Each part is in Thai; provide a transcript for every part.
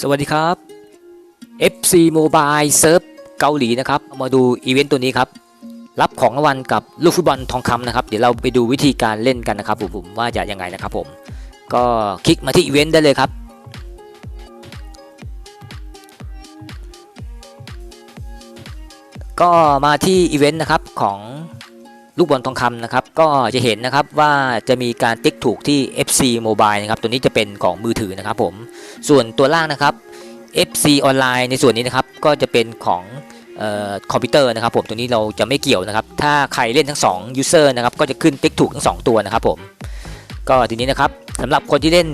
สวัสดีครับ FC Mobile Surf เกาหลีนะครับ มาดูอีเวนต์ตัวนี้ครับ รับของรางวัลกับลูกฟุตบอลทองคำนะครับ เดี๋ยวเราไปดูวิธีการเล่นกันนะครับผมผมว่าจะยังไงนะครับผม ก็คลิกมาที่อีเวนต์ได้เลยครับ ก็มาที่อีเวนต์นะครับของ ลูกบอลทองคำนะครับก็จะเห็นนะครับว่าจะมีการติ๊กถูกที่ FC Mobile นะครับตัวนี้จะเป็นของมือถือนะครับผมส่วนตัวล่างนะครับ FC ออนไลน์ในส่วนนี้นะครับก็จะเป็นของออคอมพิวเตอร์นะครับผมตัวนี้เราจะไม่เกี่ยวนะครับ ถ้าใครเล่นทั้ง2 user นะครับก็จะขึ้นติ๊กถูกทั้ง 2 ตัวนะครับผมก็ทีนี้นะครับสำหรับคนที่เล่น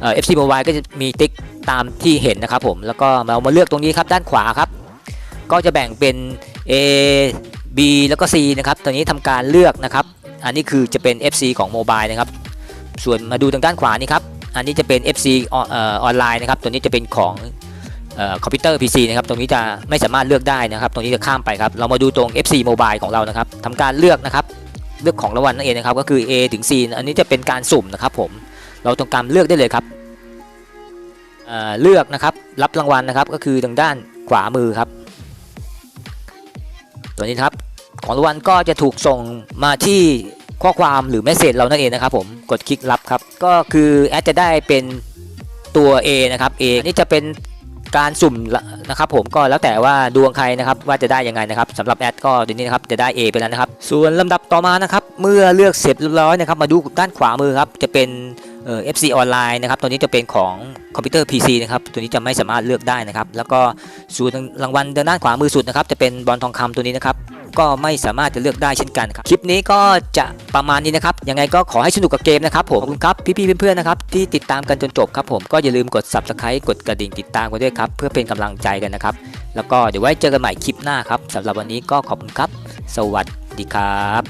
เอ่อ FC Mobile ก็จะมีติ๊กตามที่เห็นนะครับผมแล้วก็เรามาเลือกตรงนี้ครับด้านขวาครับ ก็จะแบ่งเป็น A B แล้วก็ C นะครับตัวนี้ทำการเลือกนะครับ อันนี้คือจะเป็น FC ของโมบายนะครับ ส่วนมาดูทางด้านขวานี่ครับ อันนี้จะเป็น FC ออนเออนไลน์นะครับ ตัวนี้จะเป็นของคอมพิวเตอร์ PC นะครับ ตรงนี้จะไม่สามารถเลือกได้นะครับ ตรงนี้จะข้ามไปครับ เรามาดูตรง FC Mobile ของเรานะครับทำการเลือกนะครับ เลือกของรางวัลนั่นเองนะครับ ก็คือ A ถึง C อันนี้จะเป็นการสุ่มนะครับผม เราตรงการเลือกได้เลยครับเเลือกนะครับ รับรางวัลนะครับ ก็คือทางด้านขวามือครับ ตัวนี้ครับของรางวัลก็จะถูกส่งมาที่ข้อความหรือเมสเซจเรานั่นเองนะครับผมกดคลิกรับครับ ก็คือแอดจะได้เป็นตัว A นะครับ A นี่จะเป็นการสุ่มนะครับผมก็แล้วแต่ว่าดวงใครนะครับว่าจะได้ยังไงนะครับสำหรับแอดก็ตัวนี้นะครับจะได้ A ไปแล้วนะครับ ส่วนลำดับต่อมานะครับ เมื่อเลือกเสร็จเรียบร้อยนะครับ มาดูด้านขวามือครับจะเป็น เอ่อ FC ออนไลน์นะครับตัวนี้จะเป็นของคอมพิวเตอร์ PC นะครับตัวนี้จะไม่สามารถเลือกได้นะครับ แล้วก็ส่วนรางวัลด้านขวามือสุดนะครับจะเป็นบอลทองคำตัวนี้นะครับก็ไม่สามารถจะเลือกได้เช่นกันครับคลิปนี้ก็จะประมาณนี้นะครับยังไงก็ขอให้สนุกกับเกมนะครับผมขอบคุณครับพี่ๆเพื่อนๆนะครับที่ติดตามกันจนจบครับผมก็อย่าลืมกด subscribe กดกระดิ่งติดตามกันด้วยครับเพื่อเป็นกำลังใจกันนะครับแล้วก็เดี๋ยวไว้เจอกันใหม่คลิปหน้าครับสำหรับวันนี้ก็ขอบคุณครับ สวัสดีครับ